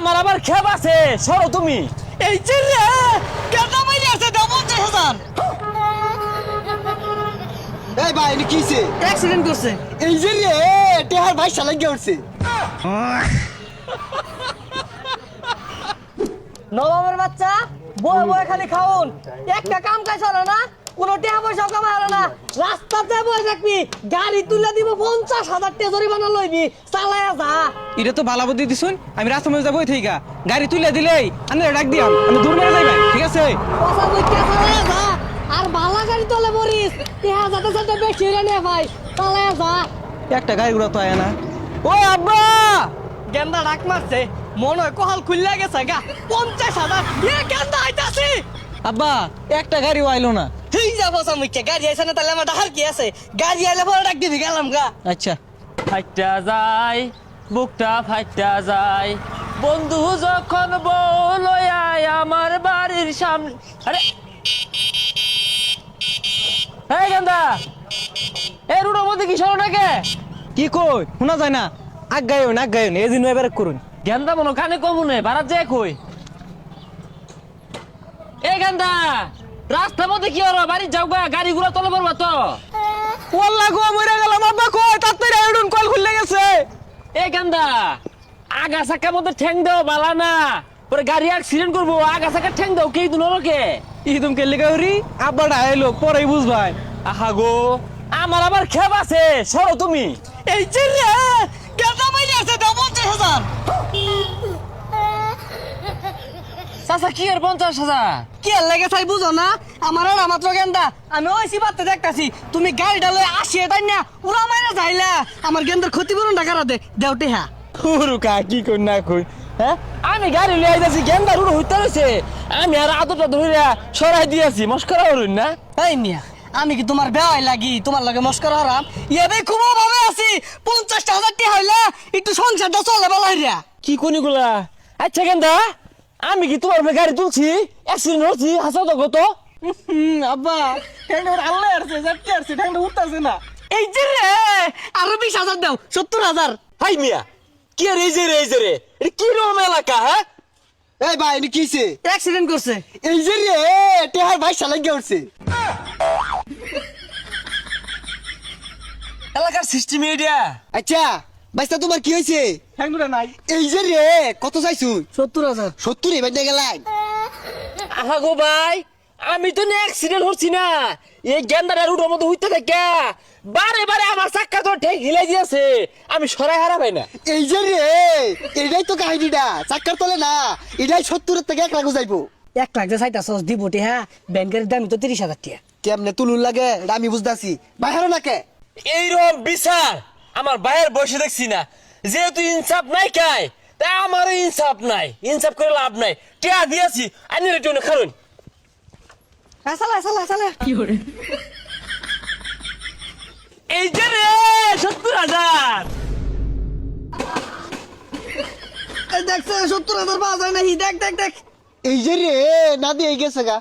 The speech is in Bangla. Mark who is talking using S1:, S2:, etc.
S1: আমার আবার খেপ আছে। সরো তুমি।
S2: এই যে রে কেটা মাইরে আছে দাও পঞ্চাশ হাজার।
S3: এই ভাই এটা কিছে
S2: অ্যাক্সিডেন্ট করছে।
S3: এই যে রে টেহার ভাই শালাই গিয়ে উঠছে।
S2: নবাবের বাচ্চা বয়ে বয়ে খালি খাউন। একটা কাম কাজ হলো না? কোনো টাকা পয়সা কামা হলো না। রাস্তাতে বয়ে থাকবি গাড়ি তুলে দিব পঞ্চাশ হাজার টাকা জরিমানা লইবি। চালায়া যা।
S4: এটা তো ভালো বুদ্ধি দিছুন আমি রাস্তার মধ্যে যাব থেকে। গাড়ি তুলে দিলেই আমি ডাক দিয়াম আমি দূর মেরে যাইবেন ঠিক আছে?
S2: চালায়া যা। আর গাড়ি তোলে মরিস যাতে সাথে বেশি নে ভাই। চালায়া যা।
S4: একটা গাড়ি ঘোড়া তো আয় না।
S1: ও আব্বা!
S2: গেন্দা ডাক মারছে মনে হয় কহাল খুললে গেছে গা। পঞ্চাশ হাজার এ গেন্দা আইতাছি।
S4: আব্বা একটা গাড়িও আইলো না।
S2: ঠিক যাব সামুকে গাড়ি আইছে না তাহলে আমার ডাহার কি আছে? গাড়ি আইলে পরে ডাক দিবি গেলাম গা।
S4: আচ্ছা।
S1: ফাইটা যায় বুকটা ফাইটা যায়। বন্ধু যখন বলয় আমার বাড়ির সামনে আরে! এই গেন্দা! এই রুডোর মধ্যে কি সরো নাকি?
S4: কি কই? শোনা যায় না। আগ গায়ন আগ গায়ন এই দিন এবারে করুন।
S1: গেন্দা মনো কানে কমুনে বারাত যায় কই? এই গেন্দা! রাস্তার মধ্যে কি হলো? বাড়ি যাও গা গাড়ি ঘোড়া তলে পড়বা তো।
S4: ওয়াল্লা গো মরে গেলাম। আব্বা কই? তাড়াতাড়ি আইডন কল খুলে গেছে।
S1: এই গেন্দা আগা চাকার মধ্যে ঠ্যাং দাও বালা না। পরে গাড়ি অ্যাক্সিডেন্ট করব আগা চাকা ঠ্যাং দাও কে দুনো লোকে
S4: ইদম কে লেগে হরি আব্বাটা আইলো পরেই বুঝবাই।
S1: আহা গো। আমার আবার খেপ আছে সরো তুমি।
S2: এই যে রে গেন্দা মাইরে আছে দাও পঞ্চাশ হাজার।
S1: চাচা কি আর পঞ্চাশ হাজার?
S2: কি আর লাগে তাই বুঝো না? আমার আর মাত্র গেন্দা। আমি ওই সিবাতে দেখতাছি। তুমি গাড়িটা লয়ে আসি তাই না উড়া মাইরে যাইলা। আমার গেন্দার ক্ষতিপূরণ টাকা দে? দেওটে হ্যাঁ
S4: হুরুকা কি কই না কই?
S1: হ্যাঁ? আমি গাড়ি লিয়ে আইতাছি গেন্দা রুড়ো হইতে রয়েছে আমি আর আদরটা ধরে সরাই দিয়েছি মস্করা হরুন না?
S2: এই মিয়া আমি কি তোমার বেওয়াই লাগি? তোমার লগে মস্কর হারাম? ইয়াবে খুব ভাবে আছি। পঞ্চাশটা হাজার টাকা হইলে একটু সংসারটা চলে বেলা হইরা।
S1: কি কোনিগুলা? আচ্ছা গেন্দা আমি কি তোমার গাড়ি তুলছি? অ্যাক্সিডেন্ট হচ্ছি হাসা তো। কত
S4: আব্বা ঠ্যাংটা আল্লাহ আসছে যাচ্ছে আসছে ঠ্যাংটা উঠতাছে না।
S2: এই যে রে! আরও বিশ হাজার দাও সত্তর হাজার।
S1: হাই মিয়া কি আর এই যে রে এই যে রে? এটা কি রকম এলাকা হ্যাঁ?
S3: এই ভাই এটা কিছে
S2: অ্যাক্সিডেন্ট করছে।
S3: এই যে রে টেহার ভাই গিয়ে উঠছে।
S1: এলাকার সিস্টেম এটা
S3: আচ্ছা। বাইস্তা তোমার কি হয়েছে?
S4: ঠ্যাংটা নাই।
S3: এই যে রে কত চাইছুন
S2: সত্তর হাজার।
S3: সত্তর এবার দিয়ে গেলাই।
S1: আহা গো ভাই আমি তো অ্যাক্সিডেন্ট হচ্ছি না। এই গেন্দাটা রুটোর মধ্যে হইতে থাকে। বারে বারে আমার চাক্কা তো ঠেক হিলাই দিয়েছে। আমি সরাই হারা পাই না।
S3: এই যে রে এটাই তো কাহিনীটা। চাক্কার তলে না এটাই সত্তরের থেকে এক লাখ যাইবো
S2: এক লাখ যে সাইটা সস দিব হ্যাঁ? ব্যাংকের দাম তো তিরিশ হাজার টাকা
S3: কেমনে তুলুন লাগে আমি বুঝতেছি বাইরে না কে?
S1: এইরকম বিচার। আমার ভাইয়ের বসে দেখছি না। যেহেতু ইনসাফ নাই কাই তাই আমারও ইনসাফ নাই। ইনসাফ করে লাভ নাই। টিয়া দিয়েছি আনি রেটে খারুন।
S2: হ্যাঁ চালা চালা চালা
S1: এই যে রে সত্তর হাজার।
S2: দেখছে সত্তর হাজার পাওয়া যায় নাকি? দেখ দেখ দেখ।
S3: এই যে রে না দিয়ে গেছে গা।